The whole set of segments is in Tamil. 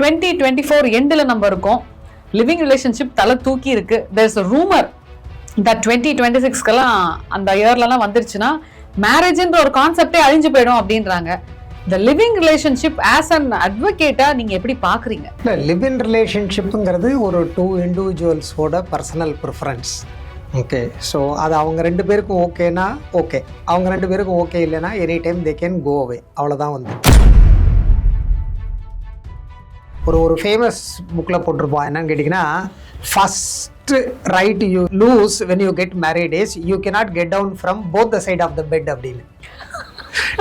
டுவெண்ட்டி டுவெண்ட்டி ஃபோர் எண்டில் நம்ம இருக்கோம். லிவிங் ரிலேஷன்ஷிப் தலை தூக்கி இருக்கு. There is a rumour that twenty twenty சிக்ஸ்க்கெல்லாம் அந்த இயர்லலாம் வந்துருச்சுன்னா மேரேஜ்ன்ற ஒரு கான்செப்டே அழிஞ்சு போயிடும் அப்படின்றாங்க. இந்த லிவிங் ரிலேஷன்ஷிப் ஆஸ் அன் அட்வொகேட்டா நீங்க எப்படி பாக்குறீங்க? இல்லை லிவ் இன் ரிலேஷன்ஷிப்புங்கிறது ஒரு டூ இண்டிவிஜுவல்ஸோட பர்சனல் ப்ரிஃபரன்ஸ் ஓகே ஸோ அது அவங்க ரெண்டு பேருக்கும் ஓகேனா ஓகே அவங்க ரெண்டு பேருக்கும் ஓகே இல்லைன்னா any time they can go away அவ்வளோதான் வந்து. ஒரு ஒரு ஃபேமஸ் புக்கில் போட்டிருப்போம். என்னன்னு கேட்டிங்கன்னா first right you lose when you get married is you cannot get down from both the side of the bed அப்படின்னு.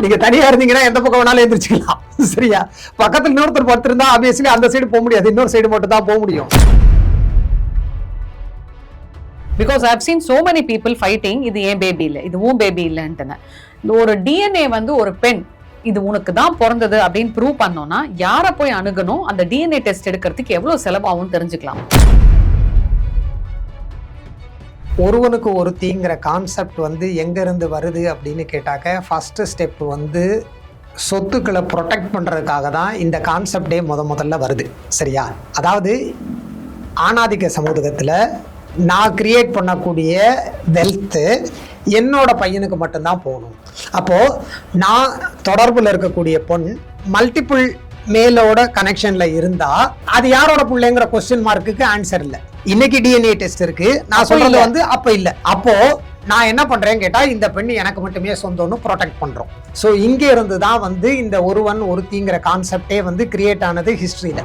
நீங்கள் தனியாக இருந்தீங்கன்னா எந்த பக்கம் வேணாலும் எழுந்திரிச்சிக்கலாம் சரியா? பக்கத்தில் இன்னொருத்தர் படுத்திருந்தா ஆப்வியஸ்லி அந்த சைடு போக முடியாது. இன்னொரு சைடு மட்டும் தான் போக முடியும். Because I've seen so many people fighting இது ஏன் பேபி இல்லை இது உன் பேபி இல்லைன்ட்டுன்னு இந்த ஒரு டிஎன்ஏ வந்து ஒரு பெண். இது உனக்கு தான் பிறந்தது அப்படின்னு ப்ரூவ் பண்ணோம்னா யாரை போய் அணுகணும்? அந்த டிஎன்ஏ டெஸ்ட் எடுக்கிறதுக்கு எவ்வளோ செலவாகும் தெரிஞ்சுக்கலாம். ஒருவனுக்கு ஒருத்திங்கிற கான்செப்ட் வந்து எங்கேருந்து வருது அப்படின்னு கேட்டாக்க ஃபஸ்ட்டு ஸ்டெப் வந்து சொத்துக்களை ப்ரொடெக்ட் பண்ணுறதுக்காக தான் இந்த கான்செப்டே முத முதல்ல வருது. சரியா? அதாவது ஆணாதிக்க சமூகத்தில் நான் கிரியேட் பண்ணக்கூடிய வெல்த்து என்னோட பையனுக்கு மட்டும்தான் போகணும். அப்போது நான் தொடர்பில் இருக்கக்கூடிய பொண் மல்டிபிள் மேலோட கனெக்ஷன்ல இருந்தா அது யாரோட பிள்ளைங்கிற கொஸ்டின் மார்க்குக்கு ஆன்சர் இல்ல. இன்னைக்கு டிஎன்ஏ டெஸ்ட் இருக்கு. நான் சொல்றது. வந்து அப்ப இல்ல. அப்போ நான் என்ன பண்றேன்னு கேட்டா இந்த பெண் எனக்கு மட்டுமே சொந்தம்னு ப்ரொடெக்ட் பண்றோம். ஸோ இங்க இருந்து தான் வந்து இந்த ஒருவன் ஒருத்திங்கிற கான்செப்டே வந்து கிரியேட் ஆனது ஹிஸ்டரியில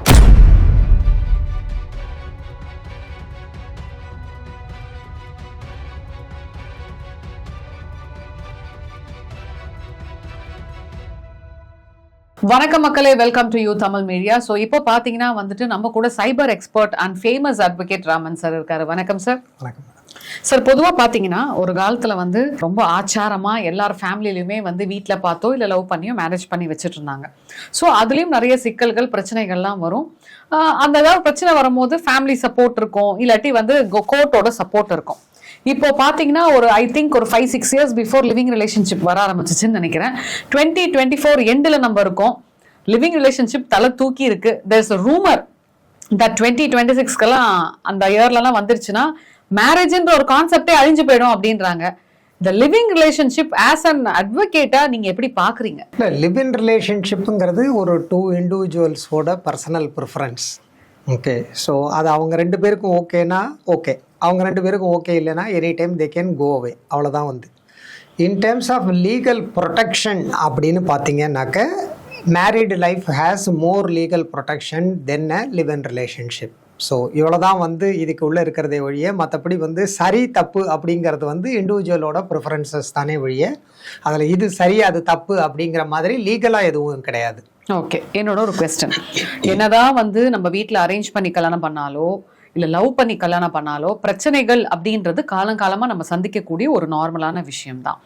வணக்கம் மக்களே welcome to you Tamil media so இப்போ பார்த்தீங்கன்னா வந்துட்டு நம்ம கூட cyber expert and famous advocate Raman sir இருக்காரு. வணக்கம் சார் வணக்கம். சார் பொதுவாக பார்த்தீங்கன்னா ஒரு காலத்தில் வந்து ரொம்ப ஆச்சாரமாக எல்லார் ஃபேமிலிலையுமே வந்து வீட்டில் பார்த்தோ இல்லை லவ் பண்ணியோ மேரேஜ் பண்ணி வச்சுட்டு இருந்தாங்க ஸோ அதுலேயும் நிறைய சிக்கல்கள் பிரச்சனைகள்லாம் வரும். அந்த ஏதாவது பிரச்சனை வரும்போது ஃபேமிலி சப்போர்ட் இருக்கும். இல்லாட்டி வந்து கோர்ட்டோட சப்போர்ட் இருக்கும். இப்போ பார்த்தீங்கன்னா ஒரு ஐ திங்க் ஒரு five six years before living relationship வர ஆரம்பிச்சிச்சுன்னு நினைக்கிறேன். டுவெண்ட்டி டுவெண்ட்டி ஃபோர் எண்டில் நம்ம இருக்கோம். லிவிங் ரிலேஷன்ஷிப் தலை தூக்கி இருக்கு. There is a rumour that twenty twenty சிக்ஸ்க்கெல்லாம் அந்த இயர்லலாம் வந்துருச்சுன்னா மேரேஜ்ன்ற ஒரு கான்செப்டே அழிஞ்சு போயிடும் அப்படின்றாங்க. இந்த லிவிங் ரிலேஷன்ஷிப் ஆஸ் அன் அட்வொகேட்டா நீங்க எப்படி பாக்குறீங்க? இல்லை லிவிங் ரிலேஷன்ஷிப்புங்கிறது ஒரு டூ இண்டிவிஜுவல்ஸோட பர்சனல் ப்ரிஃபரன்ஸ் ஓகே ஸோ அது அவங்க ரெண்டு பேருக்கும் ஓகேனா ஓகே அவங்க ரெண்டு பேருக்கும் ஓகே இல்லைன்னா any time they can go away அவ்வளோதான் வந்து. In terms of legal protection அப்படின்னு பார்த்தீங்கன்னாக்க married life has more legal protection than a live in relationship so இவ்வளோ தான் வந்து இதுக்கு உள்ளே இருக்கிறதே ஒழிய மற்றபடி வந்து சரி தப்பு அப்படிங்கிறது வந்து இண்டிவிஜுவலோட ப்ரிஃபரன்சஸ் தானே ஒழிய அதில் இது சரி அது தப்பு அப்படிங்கிற மாதிரி லீகலாக எதுவும் கிடையாது. ஓகே என்னோட ஒரு கொஸ்டின் என்னதான் வந்து நம்ம வீட்டில் அரேஞ்ச் பண்ணி கல்யாணம் பண்ணாலோ இல்ல லவ் பண்ணி கல்யாணம் பண்ணாலோ பிரச்சனைகள் அப்படின்றது காலங்காலமா நம்ம சந்திக்கக்கூடிய ஒரு நார்மலான விஷயம் தான்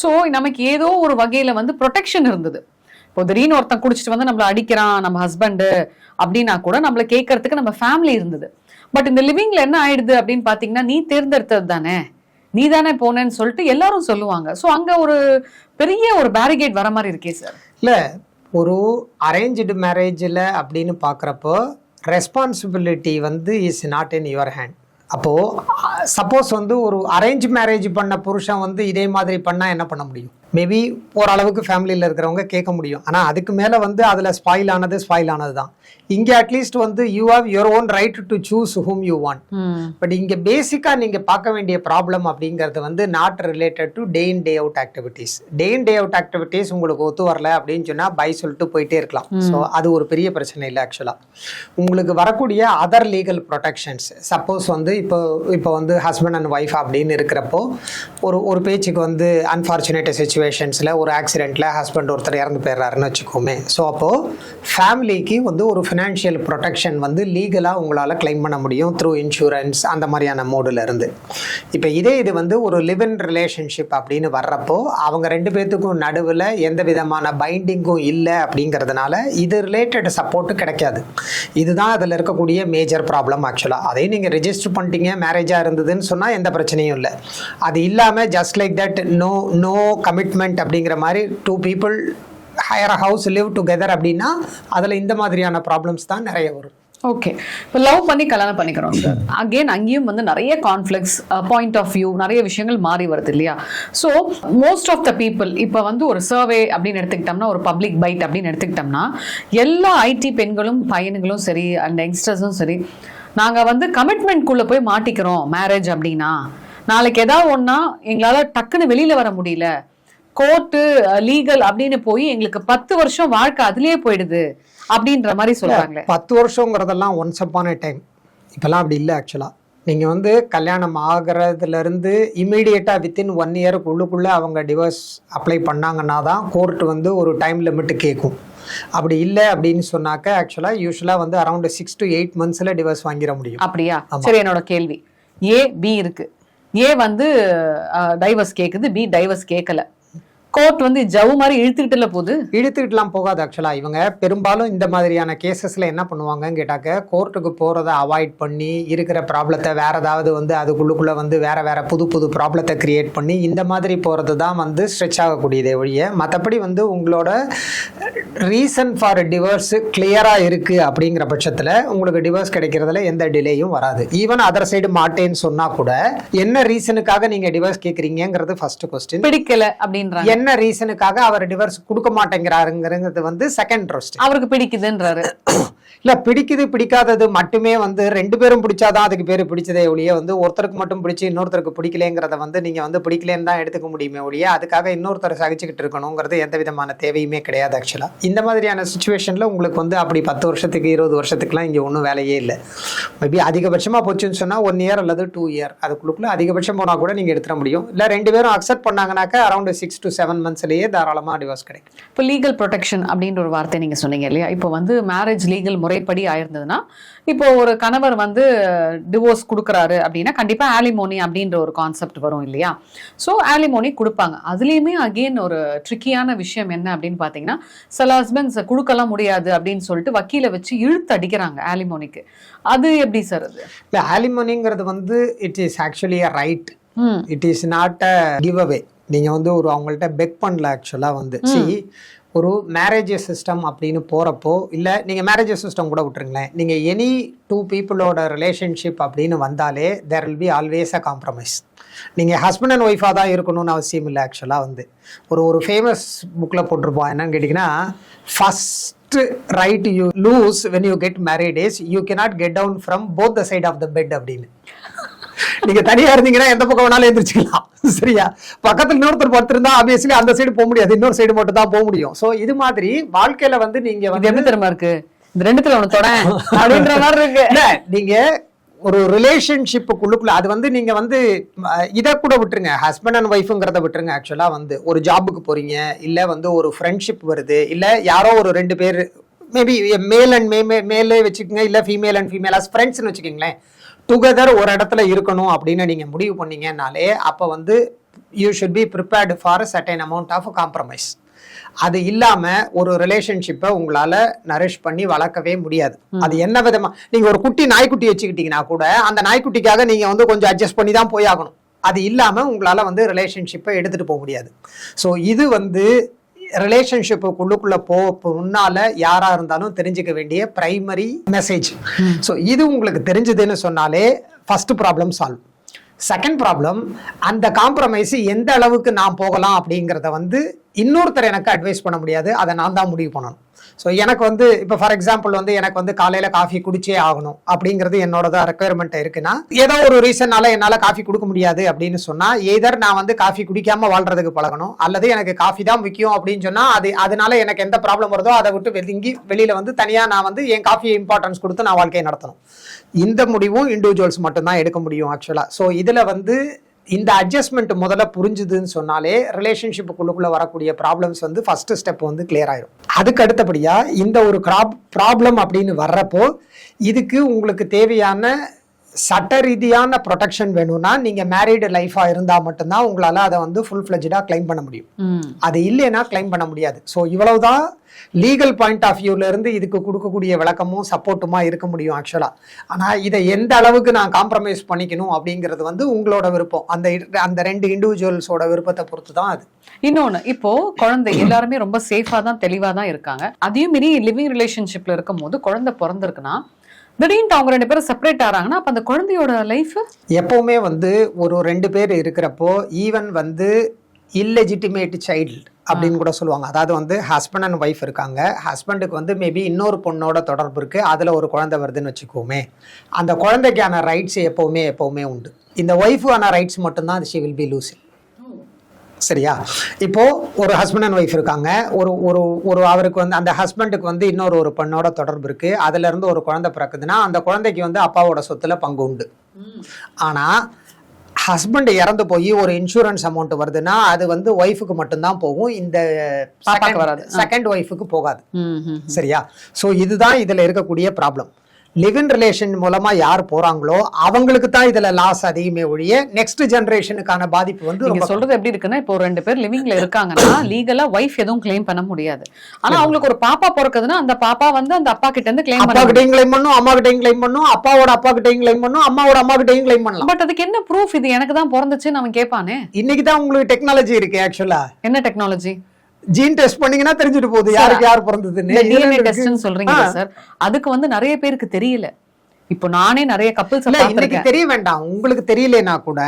ஸோ நமக்கு ஏதோ ஒரு வகையில வந்து ப்ரொடெக்ஷன் இருந்தது. இப்போ திடீர்னு ஒருத்தன் குடிச்சிட்டு வந்து நம்மளை அடிக்கிறான் நம்ம ஹஸ்பண்டு அப்படின்னா கூட நம்மள கேட்கறதுக்கு நம்ம ஃபேமிலி இருந்தது. பட் இந்த லிவிங்ல என்ன ஆயிடுது அப்படின்னு பாத்தீங்கன்னா நீ தேர்ந்தெடுத்தது தானே. நீ தானே போனேன்னு சொல்லிட்டு எல்லாரும் சொல்லுவாங்க. ஸோ அங்க ஒரு பெரிய ஒரு பேரிகேட் வர மாதிரி இருக்கே சார் இல்லை ஒரு அரேஞ்சு மேரேஜில் அப்படின்னு பார்க்குறப்போ ரெஸ்பான்சிபிலிட்டி வந்து is not in your hand அப்போது சப்போஸ் வந்து ஒரு அரேஞ்ச் மேரேஜ் பண்ண புருஷன் வந்து இதே மாதிரி பண்ணால் என்ன பண்ண முடியும்? மேபி ஓரளவுக்கு ஃபேமிலியில் இருக்கிறவங்க கேட்க முடியும். ஆனால் அதுக்கு மேலே வந்து அதில் ஸ்பாயில் ஆனது ஸ்பாயில் ஆனது தான் இங்கே அட்லீஸ்ட் வந்து you have your own right to choose whom you want but இங்கே பேசிக்காக நீங்கள் பார்க்க வேண்டிய ப்ராப்ளம் அப்படிங்கிறது வந்து not related to day in day out activities day in day out activities உங்களுக்கு ஒத்து வரல அப்படின்னு சொன்னால் பை சொல்லிட்டு போயிட்டே இருக்கலாம். ஸோ அது ஒரு பெரிய பிரச்சனை இல்லை ஆக்சுவலாக உங்களுக்கு வரக்கூடிய அதர் லீகல் ப்ரொடெக்ஷன்ஸ் சப்போஸ் வந்து இப்போ இப்போ வந்து ஹஸ்பண்ட் அண்ட் ஒய்ஃப் அப்படின்னு இருக்கிறப்போ ஒரு ஒரு பேச்சுக்கு வந்து அன்ஃபார்ச்சுனேட் சுச்சுவேஷன்ஸில் ஒரு ஆக்சிடெண்ட்டில் ஹஸ்பண்ட் ஒருத்தர் இறந்து போயிடுறாருன்னு வச்சுக்கோமே. ஸோ அப்போது ஃபேமிலிக்கு வந்து ஒரு ஃபினான்ஷியல் ப்ரொடெக்ஷன் வந்து லீகலாக உங்களால் கிளைம் பண்ண முடியும் த்ரூ இன்சூரன்ஸ் அந்த மாதிரியான மோடில் இருந்து. இப்போ இதே இது வந்து ஒரு லிவ் இன் ரிலேஷன்ஷிப் அப்படின்னு வர்றப்போ அவங்க ரெண்டு பேர்த்துக்கும் நடுவில் எந்த விதமான பைண்டிங்கும் இல்லை அப்படிங்கிறதுனால இது ரிலேட்டட் சப்போர்ட்டு கிடைக்காது. இதுதான் அதில் இருக்கக்கூடிய மேஜர் ப்ராப்ளம் ஆக்சுவலாக அதையும் நீங்கள் ரெஜிஸ்டர் பண்ணிட்டீங்க மேரேஜாக இருந்ததுன்னு சொன்னால் எந்த பிரச்சனையும் இல்லை. அது இல்லாமல் just like that no no commitment அப்படிங்கிற மாதிரி two people hire house live together அப்படின்னா அதில் இந்த மாதிரியான ப்ராப்ளம்ஸ் தான் நிறைய வரும். ஓகே இப்போ லவ் பண்ணி கல்யாணம் பண்ணிக்கிறோம் சார் அகெயின் அங்கேயும் வந்து நிறைய கான்ஃப்ளிக்ஸ் பாயிண்ட் ஆஃப் வியூ நிறைய விஷயங்கள் மாறி வருது இல்லையா? So most of the people இப்போ வந்து ஒரு சர்வே அப்படின்னு எடுத்துக்கிட்டோம்னா ஒரு பப்ளிக் பைட் அப்படின்னு எடுத்துக்கிட்டோம்னா எல்லா ஐடி பெண்களும் பையனுங்களும் சரி அண்ட் யங்ஸ்டர்ஸும் சரி நாங்கள் வந்து கமிட்மெண்ட்குள்ளே போய் மாட்டிக்கிறோம் மேரேஜ் அப்படின்னா. நாளைக்கு ஏதாவது ஒன்றா எங்களால் டக்குன்னு வெளியில் வர முடியல. கோர்ட்டு லீகல் அப்படின்னு போய் எங்களுக்கு பத்து வருஷம் வாழ்க்கை அதுலயே போயிடுது அப்படின்ற மாதிரி சொல்றாங்களே. பத்து வருஷங்கிறதெல்லாம் ஒன்ஸ் அப்பான டைம் இப்போல்லாம் அப்படி இல்லை ஆக்சுவலாக நீங்கள் வந்து கல்யாணம் ஆகிறதுலேருந்து இமீடியட்டாக வித்தின் ஒன் இயருக்கு உள்ளுக்குள்ளே அவங்க டிவோர்ஸ் அப்ளை பண்ணாங்கன்னா தான் கோர்ட் வந்து ஒரு டைம் லிமிட் கேட்கும். அப்படி இல்லை அப்படின்னு சொன்னாக்க ஆக்சுவலாக யூஸ்வலாக வந்து அரௌண்ட் சிக்ஸ் டு எயிட் மந்த்ஸில் டிவோர்ஸ் வாங்கிட முடியும். அப்படியா? சரி என்னோட கேள்வி. ஏ பி இருக்கு. ஏ வந்து டைவர்ஸ் கேக்குது பி டைவர்ஸ் கேட்கல கோர்ட் வந்து ஜவு மாதிரி இழுத்துக்கிட்டுல போகுது இழுத்துக்கிட்டுலாம் போகாது ஆக்சுவலாக இவங்க பெரும்பாலும் இந்த மாதிரியான கேசஸில் என்ன பண்ணுவாங்கன்னு கேட்டாக்க கோர்ட்டுக்கு போகிறத அவாய்ட் பண்ணி இருக்கிற ப்ராப்ளத்தை வேற ஏதாவது வந்து அதுக்குள்ளுக்குள்ளே வந்து வேற வேற புது புது ப்ராப்ளத்தை கிரியேட் பண்ணி இந்த மாதிரி போகிறது தான் வந்து ஸ்ட்ரெச் ஆகக்கூடியதே ஒழிய மற்றபடி வந்து உங்களோட ரீசன் ஃபார் டிவோர்ஸ் கிளியராக இருக்குது அப்படிங்கிற பட்சத்தில் உங்களுக்கு டிவோர்ஸ் கிடைக்கிறதுல எந்த டிலேயும் வராது. ஈவன் அதர் சைடு மாட்டேன்னு சொன்னால் கூட என்ன ரீசனுக்காக நீங்கள் டிவோர்ஸ் கேட்குறீங்கிறது ஃபர்ஸ்ட் கொஸ்டின் பிடிக்கல அப்படின்றாங்க. என்ன ரீசனுக்காக அவர் டிவர்ஸ் கொடுக்க மாட்டேங்கிறாருங்கிறது வந்து செகண்ட் ரோஸ்ட் அவருக்கு பிடிக்குதுன்றாரு. இல்லை பிடிக்குது பிடிக்காதது மட்டுமே வந்து ரெண்டு பேரும் பிடிச்சாதான் அதுக்கு பேர் பிடிச்சதே ஒழிய வந்து ஒருத்தருக்கு மட்டும் பிடிச்சி இன்னொருத்தருக்கு பிடிக்கலேங்கிறத வந்து நீங்கள் வந்து பிடிக்கலன்னு தான் எடுத்துக்க முடியுமே ஒழிய அதுக்காக இன்னொருத்தர் சகிச்சுக்கிட்டு இருக்கணுங்கிறது எந்த விதமான தேவையுமே கிடையாது ஆக்சுவலாக இந்த மாதிரியான சுச்சுவேஷனில் உங்களுக்கு வந்து அப்படி பத்து வருஷத்துக்கு இருபது வருஷத்துக்குலாம் இங்கே ஒன்றும் வேலையே இல்லை. மேபி அதிகபட்சமாக போச்சுன்னு சொன்னால் ஒன் இயர் அல்லது டூ இயர் அதுக்குள்ளுக்குள்ளே அதிகபட்சம் போனால் கூட நீங்கள் எடுத்துட முடியும். இல்லை ரெண்டு பேரும் அக்செப்ட் பண்ணாங்கனாக்கா அரௌண்ட் சிக்ஸ் டு செவன் மந்த்ஸ்லேயே தாராளமாக டிவோர்ஸ் கிடைக்கும். இப்போ லீகல் ப்ரொடெக்ஷன் அப்படின்ற ஒரு வார்த்தை நீங்கள் சொன்னீங்க இல்லையா? இப்போ வந்து மேரேஜ் லீகல் முறை முறைப்படி ஆயிருந்ததுன்னா இப்போ ஒரு கணவர் வந்து டிவோர்ஸ் கொடுக்குறாரு அப்படின்னா கண்டிப்பா ஆலிமோனி அப்படின்ற ஒரு கான்செப்ட் வரும் இல்லையா? ஸோ ஆலிமோனி கொடுப்பாங்க. அதுலேயுமே அகெயின் ஒரு ட்ரிக்கியான விஷயம் என்ன அப்படின்னு பார்த்தீங்கன்னா சில ஹஸ்பண்ட்ஸ் கொடுக்கலாம் முடியாது அப்படின்னு சொல்லிட்டு வக்கீலை வச்சு இழுத்து அடிக்கிறாங்க ஆலிமோனிக்கு அது எப்படி சார் அது? இல்ல ஆலிமனிங்கிறது வந்து it is actually a right it is not a give away நீங்க வந்து ஒரு அவங்கள்ட்ட பெக் பண்ணல ஆக்சுவலா வந்து. சி ஒரு மேரேஜ் சிஸ்டம் அப்படின்னு போகிறப்போ இல்லை நீங்கள் மேரேஜ் சிஸ்டம் கூட விட்டுருங்களேன். நீங்கள் எனி டூ பீப்புளோட ரிலேஷன்ஷிப் அப்படின்னு வந்தாலே there will be always a compromise நீங்கள் ஹஸ்பண்ட் அண்ட் ஒய்ஃபாக தான் இருக்கணும்னு அவசியம் இல்லை ஆக்சுவலாக வந்து. ஒரு ஒரு ஃபேமஸ் புக்கில் போட்டிருப்போம் என்னன்னு கேட்டிங்கன்னா first right you lose when you get married is you cannot get down from both the side of the bed அப்படின்னு. நீங்க தனியா இருந்தீங்கன்னா எந்த பக்கம் வேணாலும் எந்திரிச்சுக்கலாம். சரியா? பக்கத்துல இன்னொருத்தர் படுத்திருந்தா ஆப்வியஸ்லி அந்த சைடு போக முடியாது. இன்னொரு சைடு மட்டும் தான் போக முடியும். சோ இது மாதிரி வாழ்க்கையில வந்து நீங்க வந்து எப்படி தெரியுமா இருக்கு? இந்த ரெண்டுத்துல ஒண்ணு தொட. அப்படின்ற மாதிரி இருக்கு. நீங்க ஒரு ரிலேஷன்ஷிப்புக்குள்ளுக்குள்ள அது வந்து நீங்க வந்து இதை கூட விட்டுருங்க. ஹஸ்பண்ட் அண்ட் ஒய்ஃபுங்கிறத விட்டுருங்க ஆக்சுவலா வந்து. ஒரு ஜாபுக்கு போறீங்க இல்ல வந்து ஒரு ஃப்ரெண்ட்ஷிப் வருது இல்ல யாரோ ஒரு ரெண்டு பேர் மேபி மேல் அண்ட் மே மேலே வச்சுக்கோங்க இல்ல ஃபீமேல் அண்ட் ஃபீமேல் அஸ் ஃப்ரெண்ட்ஸ்னு வச்சுக்கோங்களேன். டுகெதர் ஒரு இடத்துல இருக்கணும் அப்படின்னு நீங்க முடிவு பண்ணீங்கன்னாலே அப்ப வந்து you should be prepared for certain amount of compromise அது இல்லாம ஒரு ரிலேஷன்ஷிப்பை உங்களால நரிஷ் பண்ணி வளர்க்கவே முடியாது. அது என்ன விதமா? நீங்க ஒரு குட்டி நாய்க்குட்டி வச்சுக்கிட்டீங்கன்னா கூட அந்த நாய்க்குட்டிக்காக நீங்க வந்து கொஞ்சம் அட்ஜஸ்ட் பண்ணி தான் போய் ஆகணும். அது இல்லாம உங்களால வந்து ரிலேஷன்ஷிப்பை எடுத்துட்டு போக முடியாது. ஸோ இது வந்து ரிலேஷன்ஷிப்புக்குள்ளுக்குள்ள போ முன்னால யாரா இருந்தாலும் தெரிஞ்சுக்க வேண்டிய பிரைமரி மெசேஜ் ஸோ இது உங்களுக்கு தெரிஞ்சதுன்னு சொன்னாலே first problem solve second problem அந்த காம்ப்ரமைஸ் எந்த அளவுக்கு நான் போகலாம் அப்படிங்கிறத வந்து இன்னொருத்தர் எனக்கு அட்வைஸ் பண்ண முடியாது. அதை நான் தான் முடிவு பண்ணணும். ஸோ எனக்கு வந்து இப்போ ஃபார் எக்ஸாம்பிள் வந்து எனக்கு வந்து காலையில் காஃபி குடிச்சே ஆகணும் அப்படிங்கிறது என்னோட தான் ரெக்குயர்மெண்ட் இருக்குன்னா ஏதோ ஒரு ரீசன்னால என்னால் காஃபி கொடுக்க முடியாது அப்படின்னு சொன்னால் எதர் நான் வந்து காஃபி குடிக்காமல் வாழ்றதுக்கு பழகணும் அல்லது எனக்கு காஃபி தான் முக்கியம் அப்படின்னு சொன்னால் அது அதனால எனக்கு எந்த ப்ராப்ளம் வருதோ அதை விட்டு வெளிங்கி வெளியில் வந்து தனியாக நான் வந்து என் காஃபியை இம்பார்ட்டன்ஸ் கொடுத்து நான் வாழ்க்கையை நடத்தணும். இந்த முடிவும் இண்டிவிஜுவல்ஸ் மட்டும்தான் எடுக்க முடியும் ஆக்சுவலாக ஸோ இதில் வந்து இந்த அட்ஜஸ்ட்மெண்ட் முதல்ல புரிஞ்சுதுன்னு சொன்னாலே ரிலேஷன்ஷிப்புக்குள்ளுக்குள்ள வரக்கூடிய ப்ராப்ளம்ஸ் வந்து ஃபர்ஸ்ட் ஸ்டெப் வந்து கிளியர் ஆயிரும். அதுக்கு அடுத்தபடியா இந்த ஒரு ப்ராப்ளம் அப்படின்னு வர்றப்போ இதுக்கு உங்களுக்கு தேவையான சட்ட ரீதியான ப்ரொடெக்ஷன் வேணும்னா நீங்க மேரிடு லைஃபா இருந்தா மட்டும்தான் உங்களால அதை வந்து ஃபுல் ஃபிளஜா கிளைம் பண்ண முடியும். அது இல்லைன்னா கிளைம் பண்ண முடியாது. ஸோ இவ்வளவுதான் லீகல் பாயிண்ட் ஆஃப் வியூல இருந்து இதுக்கு கொடுக்கக்கூடிய விளக்கமும் சப்போர்ட்டுமா இருக்க முடியும் ஆக்சுவலா ஆனா இதை எந்த அளவுக்கு நான் காம்ப்ரமைஸ் பண்ணிக்கணும் அப்படிங்கிறது வந்து உங்களோட விருப்பம். அந்த அந்த ரெண்டு இண்டிவிஜுவல்ஸோட விருப்பத்தை பொறுத்து தான் அது. இன்னொன்னு இப்போ குழந்தை எல்லாருமே ரொம்ப சேஃபா தான் தெளிவா தான் இருக்காங்க. அதையும் மீறி லிவிங் ரிலேஷன்ஷிப்ல இருக்கும் போது குழந்தை பிறந்திருக்குன்னா திடீர்னு அவங்க ரெண்டு பேரும் செப்பரேட் ஆறாங்கன்னா அப்ப அந்த குழந்தையோட லைஃப் எப்பவுமே வந்து ஒரு ரெண்டு பேர் இருக்கிறப்போ ஈவன் வந்து இல்லெஜிட்டிமேட் சைல்டு அப்படின்னு கூட சொல்லுவாங்க. அதாவது வந்து ஹஸ்பண்ட் அண்ட் ஒய்ஃப் இருக்காங்க. ஹஸ்பண்டுக்கு வந்து மேபி இன்னொரு பொண்ணோட தொடர்பு இருக்கு. அதுல ஒரு குழந்தை வருதுன்னு வச்சுக்கோமே. அந்த குழந்தைக்கான ரைட்ஸ் எப்பவுமே எப்பவுமே உண்டு. இந்த ஒய்ஃபுக்கான ரைட்ஸ் மட்டும்தான் அது ஷி வில் பி லூசிங் சரியா? இப்போ ஒரு ஹஸ்பண்ட் அண்ட் ஒய்ஃப் இருக்காங்க. ஒரு ஒரு ஒரு அவருக்கு வந்து அந்த ஹஸ்பண்டுக்கு வந்து இன்னொரு ஒரு பெண்ணோட தொடர்பு இருக்கு. அதுல இருந்து ஒரு குழந்தை பிறக்குதுன்னா அந்த குழந்தைக்கு வந்து அப்பாவோட சொத்துல பங்கு உண்டு. ஆனா ஹஸ்பண்ட் இறந்து போய் ஒரு இன்சூரன்ஸ் அமௌண்ட் வருதுன்னா அது வந்து ஒய்ஃபுக்கு மட்டும்தான் போகும். இந்த பாப்பாக்கு வராது. செகண்ட் ஒய்ஃபுக்கு போகாது. சரியா? ஸோ இதுதான் இதுல இருக்கக்கூடிய ப்ராப்ளம் லிவ் இன் ரிலேஷன் மூலமா யார் போறாங்களோ அவங்களுக்கு தான் இதுல லாஸ் அதிகமே ஒழிய நெக்ஸ்ட் ஜெனரேஷனுக்கான பாதிப்பு வந்து நீங்க ரொம்ப சொல்றது எப்படி இருக்குன்னா இப்போ ரெண்டு பேர் லிவிங்ல இருக்காங்கன்னா லீகலா ஒய்ஃப் எதுவும் கிளைம் பண்ண முடியாது. ஆனா அவங்களுக்கு ஒரு பாப்பா பிறக்குதுன்னா அந்த பாப்பா வந்து அந்த அப்பா கிட்ட இருந்து கிளைம் அப்பா கிட்டையும் கிளைம் பண்ணும் அம்மா கிட்டையும் கிளைம் பண்ணும் அப்பாவோட அப்பா கிட்டையும் கிளைம் பண்ணும் அம்மாவோட அம்மா கிட்டையும் கிளைம் பண்ணலாம். பட் அதுக்கு என்ன ப்ரூஃப் இது? எனக்கு தான் பிறந்துச்சுன்னு அவன் கேட்பானே? இன்னைக்கு தான் உங்களுக்கு டெக்னாலஜி இருக்கு ஆக்சுவலா என்ன டெக்னாலஜி ஜீன் டெஸ்ட் பண்ணீங்கன்னா தெரிஞ்சுட்டு போகுது யாருக்கு யார் பிறந்ததுன்னு. டிஎன்ஏ. டெஸ்ட்னு சொல்றீங்க சார்? அதுக்கு வந்து நிறைய பேருக்கு தெரியல. இப்போ நானே நிறைய கப்பல்ஸ் இன்னைக்கு தெரிய வேண்டாம். உங்களுக்கு தெரியலனா கூட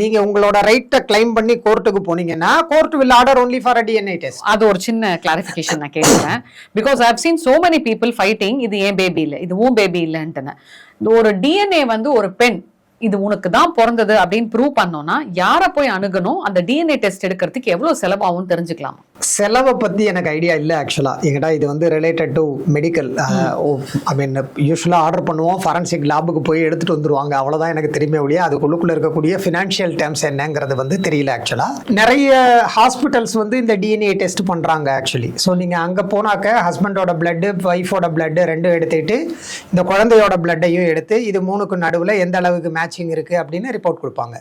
நீங்க உங்களோட ரைட்டை கிளைம் பண்ணி கோர்ட்டுக்கு போனீங்கன்னா court will order only for DNA test அது ஒரு சின்ன கிளாரிஃபிகேஷன் நான் கேட்கிறேன். Because I seen so many people fighting இது ஏன் பேபி இல்ல இது உன் பேபி இல்லைன்ட்டுன்னு. ஒரு டிஎன்ஏ வந்து ஒரு பெண் இது உனக்கு தான் பிறந்தது அப்படின்னு ப்ரூவ் பண்ணோம்னா யாரை போய் அணுகணும்? அந்த டிஎன்ஏ டெஸ்ட் எடுக்கிறதுக்கு எவ்வளவு செலவாகும் தெரிஞ்சுக்கலாம். செலவை பத்தி எனக்கு ஐடியா இல்லை ஆக்சுவலா எங்கடா இது வந்து related to medical I mean யூஸ்வலாக ஆர்டர் பண்ணுவோம் ஃபாரன்சிக் லேபுக்கு போய் எடுத்துட்டு வந்துருவாங்க. அவ்வளவுதான் எனக்கு தெரியுமே ஒழிய அதுக்குள்ளுக்குள்ள இருக்கக்கூடிய ஃபினான்ஷியல் டேர்ம்ஸ் என்னங்கிறது வந்து தெரியல ஆக்சுவலா நிறைய ஹாஸ்பிட்டல்ஸ் வந்து இந்த டிஎன்ஏ டெஸ்ட் பண்றாங்க ஆக்சுவலி ஸோ நீங்க அங்க போனாக்க ஹஸ்பண்டோட பிளட்டு ஒய்ஃபோட பிளட்டு ரெண்டும் எடுத்துக்கிட்டு இந்த குழந்தையோட பிளட்டையும் எடுத்து இது மூணுக்கு நடுவில் எந்த அளவுக்கு மேட்சிங் இருக்கு அப்படின்னு ரிப்போர்ட் கொடுப்பாங்க.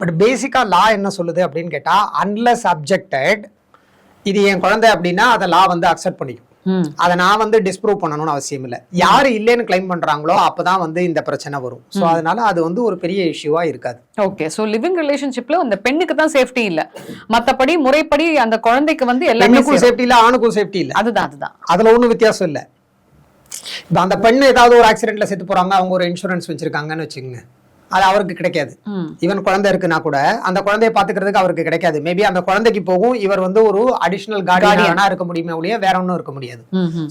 பட் பேசிக்கா லா என்ன சொல்லுது அப்படின்னு கேட்டா அன்லஸ் அப்ஜெக்டட் இது என் குழந்தை அப்படின்னா அதை லா வந்து அக்செப்ட் பண்ணிக்கும். அதை நான் வந்து டிஸ்ப்ரூவ் பண்ணணும்னு அவசியம் இல்லை. யாரு இல்லைன்னு கிளைம் பண்றாங்களோ அப்பதான் வந்து இந்த பிரச்சனை வரும். ஸோ அதனால அது வந்து ஒரு பெரிய இஷ்யூவா இருக்காது. ஓகே சோ லிவிங் ரிலேஷன்ஷிப்ல அந்த பெண்ணுக்கு தான் சேஃப்டி இல்ல. மத்தபடி முறைப்படி அந்த குழந்தைக்கு வந்து safe. சேஃப்டி இல்லை ஆணுக்கும் சேஃப்டி இல்லை. அதுதான் அதுதான். அதுல ஒன்றும் வித்தியாசம் இல்லை. இப்போ அந்த பெண் ஏதாவது ஒரு ஆக்சிடென்ட்ல செத்து போறாங்க அவங்க ஒரு இன்சூரன்ஸ் வச்சிருக்காங்கன்னு வச்சுக்கோங்க. அது அவருக்கு கிடைக்காது. ம். ஈவன் குழந்தை இருக்குன்னா கூட அந்த குழந்தைய பாத்துக்கிறதுக்கு அவருக்கு கிடைக்காது. மேபி அந்த குழந்தைக்கு போகும் இவர் வந்து ஒரு அடிஷனல் கார்டியனா இருக்க முடியுமே ஒழிய வேற ஒன்றும் இருக்க முடியாது.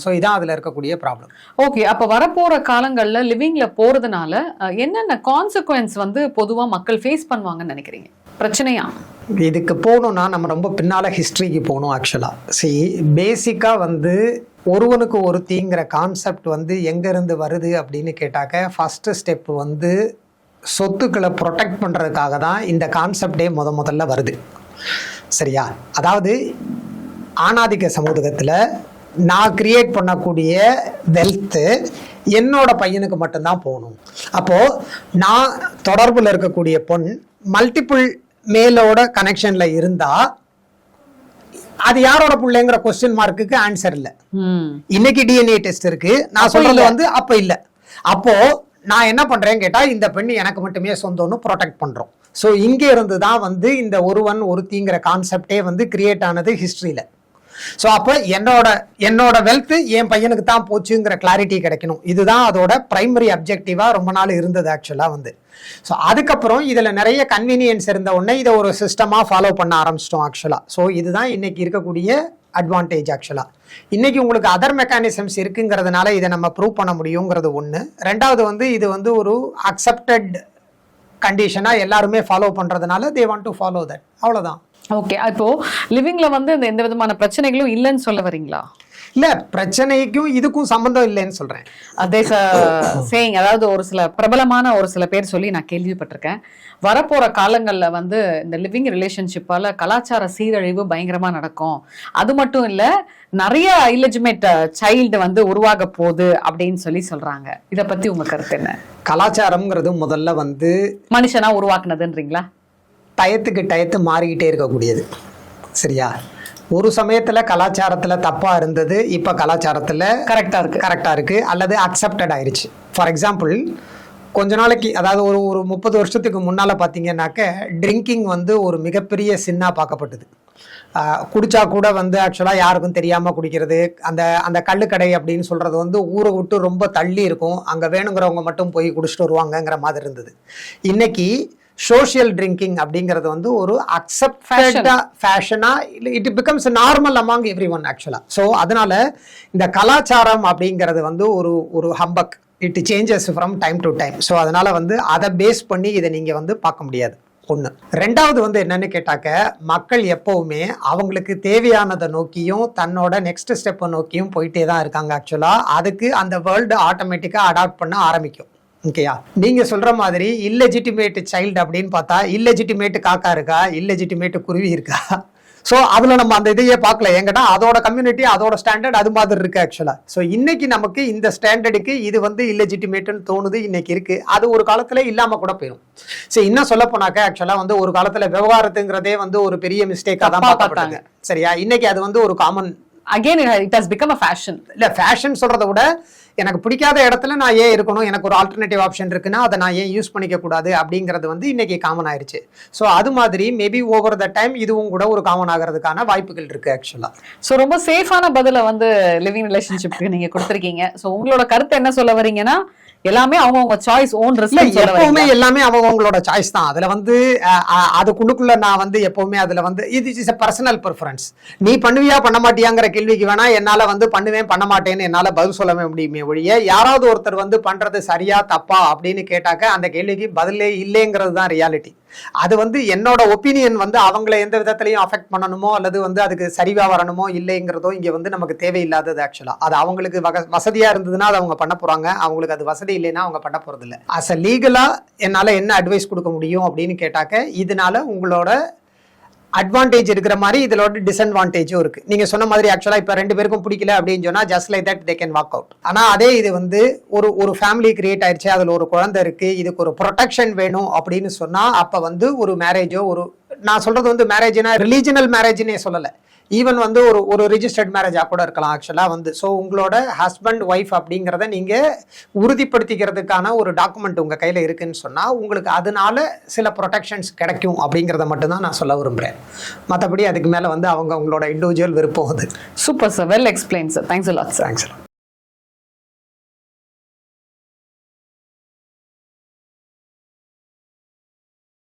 ஸோ இதான் அதுல இருக்கக்கூடிய ப்ராப்ளம் ஓகே அப்ப வரப்போற காலங்கள்ல லிவிங்ல போறதுனால என்னென்ன கான்சிக்வன்ஸ் வந்து பொதுவா மக்கள் ஃபேஸ் பண்ணுவாங்கன்னு நினைக்கிறீங்க? பிரச்சனையா? இதுக்கு போகணும்னா நம்ம ரொம்ப பின்னால ஹிஸ்டரிக்கு போகணும் ஆக்சுவலா சி பேசிக்கா வந்து ஒருவனுக்கு ஒருத்திங்கிற கான்செப்ட் வந்து எங்க இருந்து வருது அப்படின்னு கேட்டாக்க ஃபர்ஸ்ட் ஸ்டெப் வந்து சொத்துக்களை ப்ரொடெக்ட் பண்றதுக்காக தான் இந்த கான்செப்டே முத முதல்ல வருது. சரியா? அதாவது ஆணாதிக்க சமூகத்துல நான் கிரியேட் பண்ணக்கூடிய வெல்த்து என்னோட பையனுக்கு மட்டும்தான் போகணும். அப்போ நான் தொடர்புல இருக்கக்கூடிய பொண் மல்டிபிள் மேலோட கனெக்ஷன்ல இருந்தா அது யாரோட பிள்ளைங்கிற கொஸ்டின் மார்க்குக்கு ஆன்சர் இல்லை. இன்னைக்கு டிஎன்ஏ டெஸ்ட் இருக்கு. நான் சொல்றது வந்து அப்ப இல்ல. அப்போ நான் என்ன பண்ணுறேன்னு கேட்டா இந்த பெண் எனக்கு மட்டுமே சொந்தம்னு ப்ரொடெக்ட் பண்றோம். ஸோ இங்கே இருந்து தான் வந்து இந்த ஒருவன் ஒருத்திங்கிற கான்செப்டே வந்து கிரியேட் ஆனது ஹிஸ்ட்ரியில் ஸோ அப்போ என்னோட என்னோட வெல்த் என் பையனுக்கு தான் போச்சுங்கிற கிளாரிட்டி கிடைக்கணும். இதுதான் அதோட பிரைமரி அப்ஜெக்டிவா ரொம்ப நாள் இருந்தது ஆக்சுவலாக வந்து. ஸோ அதுக்கப்புறம் இதில் நிறைய கன்வீனியன்ஸ் இருந்த உடனே இதை ஒரு சிஸ்டமாக ஃபாலோ பண்ண ஆரம்பிச்சிட்டோம் ஆக்சுவலா ஸோ இதுதான் இன்னைக்கு இருக்கக்கூடிய அட்வான்டேஜ் ஆக்சுவலா இன்னைக்கு உங்களுக்கு அதர் மெக்கானிசம்ஸ் இருக்குங்கிறதுனால இதை நம்ம ப்ரூவ் பண்ண முடியுங்கிறது ஒன்று ரெண்டாவது வந்து இது வந்து ஒரு அக்செப்டட் கண்டிஷனாக எல்லாருமே ஃபாலோ பண்ணுறதுனால they want to follow that அவ்வளோதான் ஓகே இப்போ லிவிங்ல வந்து இந்த எந்த விதமான பிரச்சனைகளும் இல்லைன்னு சொல்ல வரீங்களா? இல்ல பிரச்சனைக்கும் இதுக்கும் சம்பந்தம் இல்லைன்னு சொல்றேன். அதே சேயிங் அதாவது ஒரு சில பிரபலமான ஒரு சில பேர் சொல்லி நான் கேள்விப்பட்டிருக்கேன். வரப்போற காலங்கள்ல வந்து இந்த லிவிங் ரிலேஷன்ஷிப்பால கலாச்சார சீரழிவு பயங்கரமா நடக்கும். அது மட்டும் இல்ல நிறைய இல்லெஜிமேட் சைல்டு வந்து உருவாக போகுது அப்படின்னு சொல்லி சொல்றாங்க. இத பத்தி உங்க கருத்து என்ன? கலாச்சாரம்ங்கிறது முதல்ல வந்து மனுஷனா உருவாக்குனதுன்றீங்களா? டயத்துக்கு டயத்து மாறிக்கிட்டே இருக்கக்கூடியது. சரியா? ஒரு சமயத்துல கலாச்சாரத்துல தப்பா இருந்தது இப்ப கலாச்சாரத்துல கரெக்டா இருக்கு. கரெக்டாக இருக்குது அல்லது அக்செப்டட் ஆயிருச்சு. ஃபார் எக்ஸாம்பிள் கொஞ்ச நாளைக்கு அதாவது ஒரு ஒரு முப்பது வருஷத்துக்கு முன்னால் பார்த்தீங்கன்னாக்க ட்ரிங்கிங் வந்து ஒரு மிகப்பெரிய சின்னாக பார்க்கப்பட்டது. குடிச்சா கூட வந்து ஆக்சுவலாக யாருக்கும் தெரியாமல் குடிக்கிறது அந்த அந்த கள்ளுக்கடை அப்படின்னு சொல்கிறது வந்து ஊரை விட்டு ரொம்ப தள்ளி இருக்கும். அங்கே வேணுங்கிறவங்க மட்டும் போய் குடிச்சிட்டு வருவாங்கங்கிற மாதிரி இருந்தது. இன்னைக்கு சோஷியல் ட்ரிங்கிங் அப்படிங்கிறது வந்து ஒரு அக்செப்டடா ஃபேஷனா it becomes normal among everyone ஆக்சுவலா ஸோ அதனால இந்த கலாச்சாரம் அப்படிங்கிறது வந்து ஒரு ஒரு humbug it changes from time to time so அதனால வந்து அதை பேஸ் பண்ணி இதை நீங்க வந்து பார்க்க முடியாது. ஒன்று ரெண்டாவது வந்து என்னன்னு கேட்டாக்க மக்கள் எப்பவுமே அவங்களுக்கு தேவையானதை நோக்கியும் தன்னோட நெக்ஸ்ட் ஸ்டெப்பை நோக்கியும் போயிட்டே தான் இருக்காங்க ஆக்சுவலாக அதுக்கு அந்த வேர்ல்டு ஆட்டோமேட்டிக்காக அடாப்ட் பண்ண ஆரம்பிக்கும். ஓகேயா? நீங்க சொல்ற மாதிரி இல்லெஜிட்டிமேட் சைல்டு அப்படின்னு பார்த்தா இல்லெஜிட்டிமேட் காக்கா இருக்கா? இல்லெஜிட்டிமேட் குருவி இருக்கா? ஸோ அதுல நம்ம அந்த இதையே பார்க்கல. எங்கிட்ட அதோட கம்யூனிட்டி அதோட ஸ்டாண்டர்ட் அது மாதிரி இருக்கு ஆக்சுவலா ஸோ இன்னைக்கு நமக்கு இந்த ஸ்டாண்டர்டுக்கு இது வந்து இல்லெஜிட்டிமேட்னு தோணுது இன்னைக்கு இருக்கு. அது ஒரு காலத்துல இல்லாம கூட போயிடும் சரி இன்னும் சொல்ல போனாக்க ஆக்சுவலா வந்து ஒரு காலத்துல விவகாரத்துங்கிறதே வந்து ஒரு பெரிய மிஸ்டேக்கா தான் பார்த்தாங்க. சரியா? இன்னைக்கு அது வந்து ஒரு common again it has become a fashion இல்ல ஃபேஷன் சொல்றதை விட எனக்கு பிடிக்காத இடத்துல நான் ஏன் இருக்கணும் எனக்கு ஒரு ஆல்டர்னேட்டிவ் ஆப்ஷன் இருக்குன்னா அதை நான் ஏன் யூஸ் பண்ணிக்க கூடாது அப்படிங்கிறது வந்து இன்னைக்கு காமன் ஆயிருச்சு. ஸோ அது மாதிரி மேபி ஓவர் த டைம் இதுவும் கூட ஒரு காமன் ஆகிறதுக்கான வாய்ப்புகள் இருக்கு ஆக்சுவலா ஸோ ரொம்ப சேஃபான பதில வந்து லிவிங் ரிலேஷன்ஷிப்க்கு நீங்க கொடுத்துருக்கீங்க. ஸோ உங்களோட கருத்து என்ன சொல்ல வரீங்கன்னா எல்லாமே அவங்கவுங்க சாய்ஸ் ஓன் சொல்ல எப்பவுமே எல்லாமே அவங்களோட சாய்ஸ் தான். அதுல வந்து அதுக்குள்ளுக்குள்ள நான் வந்து எப்பவுமே அதுல வந்து இது இஸ் பர்சனல் ப்ரிஃபரன்ஸ் நீ பண்ணுவியா பண்ண மாட்டியாங்கிற கேள்விக்கு வேணா என்னால வந்து பண்ணுவேன் பண்ண மாட்டேன்னு என்னால பதில் சொல்லவே முடியுமே ஒழிய யாராவது ஒருத்தர் வந்து பண்றது சரியா தப்பா அப்படின்னு கேட்டாக்க அந்த கேள்விக்கு பதிலே இல்லைங்கிறது தான் ரியாலிட்டி அது வந்து என்னோட ஒப்பீனியன் வந்து அவங்கள எந்த விதத்திலையும் அஃபெக்ட் பண்ணணுமோ அல்லது வந்து அதுக்கு சரிவா வரணுமோ இல்லைங்கிறதோ இங்கே வந்து நமக்கு தேவையில்லாதது ஆக்சுவலாக அது அவங்களுக்கு வக வசதியாக இருந்ததுன்னா அது அவங்க பண்ண போகிறாங்க அவங்களுக்கு அது வசதி இல்லைன்னா அவங்க பண்ண போகிறது இல்லை அஸ் அ லீகலாக என்னால் என்ன அட்வைஸ் கொடுக்க முடியும் அப்படின்னு கேட்டாக்க இதனால உங்களோட அட்வான்டேஜ் இருக்கிற மாதிரி இதோட டிஸ்அட்வான்டேஜும் இருக்கு. நீங்க சொன்ன மாதிரி ஆக்சுவலா இப்ப ரெண்டு பேருக்கும் பிடிக்கல அப்படின்னு சொன்னா just like that they can walk out ஆனா அதே இது வந்து ஒரு ஒரு ஃபேமிலி கிரியேட் ஆயிடுச்சு அதுல ஒரு குழந்தை இருக்கு இதுக்கு ஒரு ப்ரொடெக்ஷன் வேணும் அப்படின்னு சொன்னா அப்ப வந்து ஒரு மேரேஜோ ஒரு நான் சொல்றது வந்து மேரேஜ்னா ரிலீஜனல் மேரேஜ்னே சொல்லலை. ஈவன் வந்து ஒரு ஒரு ரிஜிஸ்டர்ட் மேரேஜாக கூட இருக்கலாம் ஆக்சுவலாக வந்து. ஸோ உங்களோட ஹஸ்பண்ட் ஒய்ஃப் அப்படிங்கிறத நீங்கள் உறுதிப்படுத்திக்கிறதுக்கான ஒரு டாக்குமெண்ட் உங்கள் கையில் இருக்குன்னு சொன்னால் உங்களுக்கு அதனால சில ப்ரொடெக்ஷன்ஸ் கிடைக்கும் அப்படிங்கிறத மட்டும்தான் நான் சொல்ல விரும்புகிறேன் மற்றபடி அதுக்கு மேலே வந்து அவங்க உங்களோட இண்டிவிஜுவல் விருப்பம் அது. Super sir well explain sir thanks lot sir thanks